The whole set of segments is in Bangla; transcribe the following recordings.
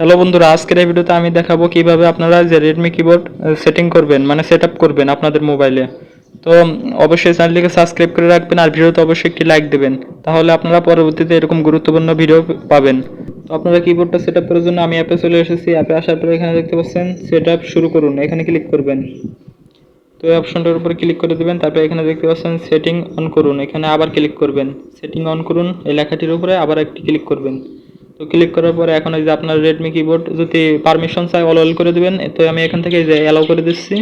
হ্যালো বন্ধুরা, আজকের এই ভিডিওতে আমি দেখাবো কীভাবে আপনারা যে রেডমি কিবোর্ড সেটিং করবেন মানে সেট করবেন আপনাদের মোবাইলে তো অবশ্যই চ্যানেলটিকে সাবস্ক্রাইব করে রাখবেন আর ভিডিওতে অবশ্যই একটি লাইক দেবেন। তাহলে আপনারা পরবর্তীতে এরকম গুরুত্বপূর্ণ ভিডিও পাবেন। তো আপনারা কিবোর্ডটা সেট করার জন্য আমি অ্যাপে চলে এসেছি। অ্যাপে আসার পরে এখানে দেখতে পাচ্ছেন সেট শুরু করুন। এখানে ক্লিক করবেন। তো এই অপশনটার উপরে ক্লিক করে দেবেন, তারপরে এখানে দেখতে পাচ্ছেন সেটিং অন করুন। এখানে আবার ক্লিক করবেন। সেটিং অন করুন, এই লেখাটির উপরে আবার একটি ক্লিক করবেন। তো ক্লিক করার পরে এখন এই যে আপনার রেডমি কিবোর্ড যদি পারমিশন চাই অল অল করে দিবেন, তো আমি এখান থেকে যে অ্যালাউ করে দিচ্ছি।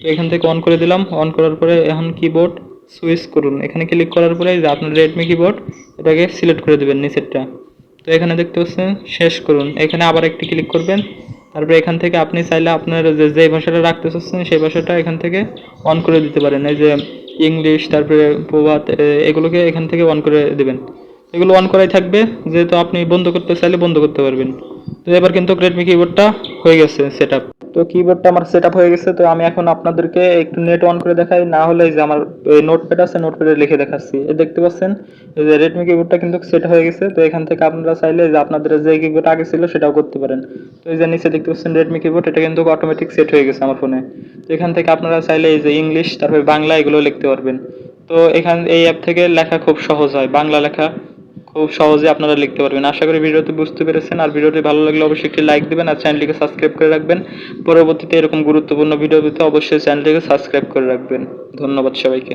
তো এখান থেকে অন করে দিলাম অন করার পরে এখন কিবোর্ড সুইচ করুন। এখানে ক্লিক করার পরে যে আপনার রেডমি কিবোর্ড এটাকে সিলেক্ট করে দিবেন নিচেরটা। তো এখানে দেখতে পাচ্ছেন, শেষ করুন। এখানে আবার একটি ক্লিক করবেন। তারপরে এখান থেকে আপনি চাইলে আপনার যে যে ভাষাটা রাখতে চাচ্ছেন, সেই ভাষাটা এখান থেকে অন করে দিতে পারেন। এই যে ইংলিশ তারপরে প্রভাত এগুলোকে এখান থেকে অন করে দেবেন। এগুলো অন করাই থাকবে, যেহেতু আপনি বন্ধ করতে চাইলে বন্ধ করতে পারবেন। তো এবার কিন্তু রেডমি কিবোর্ডটা হয়ে গেছে সেট তো কিবোর্ডটা আমার সেট হয়ে গেছে, তো আমি এখন আপনাদেরকে একটু নেট অন করে দেখাই, না হলে যে আমার নোটপ্যাড আছে নোটপ্যাডে লিখে দেখাচ্ছি। এই দেখতে পাচ্ছেন যে রেডমি কিবোর্ডটা কিন্তু সেট হয়ে গেছে, তো এখান থেকে আপনারা চাইলে যে আপনাদের যে কিবোর্ড আগে ছিল সেটাও করতে পারেন। তো এই যে নিচে দেখতে পাচ্ছেন রেডমি কিবোর্ড এটা কিন্তু অটোমেটিক সেট হয়ে গেছে আমার ফোনে তো এখান থেকে আপনারা চাইলে এই যে ইংলিশ তারপরে বাংলা এগুলো লিখতে পারবেন। তো এখান, এই অ্যাপ থেকে লেখা খুব সহজ হয়, বাংলা লেখা। খুব সহজে আপনারা লিখতে পারবেন। আশা করি ভিডিওটি বুঝতে পেরেছেন। আর ভিডিওটি ভালো লাগলে অবশ্যই একটি লাইক দেবেন আর চ্যানেলটিকে সাবস্ক্রাইব করে রাখবেন। পরবর্তীতে এরকম গুরুত্বপূর্ণ ভিডিও পেতে অবশ্যই চ্যানেলটিকে সাবস্ক্রাইব করে রাখবেন। ধন্যবাদ সবাইকে।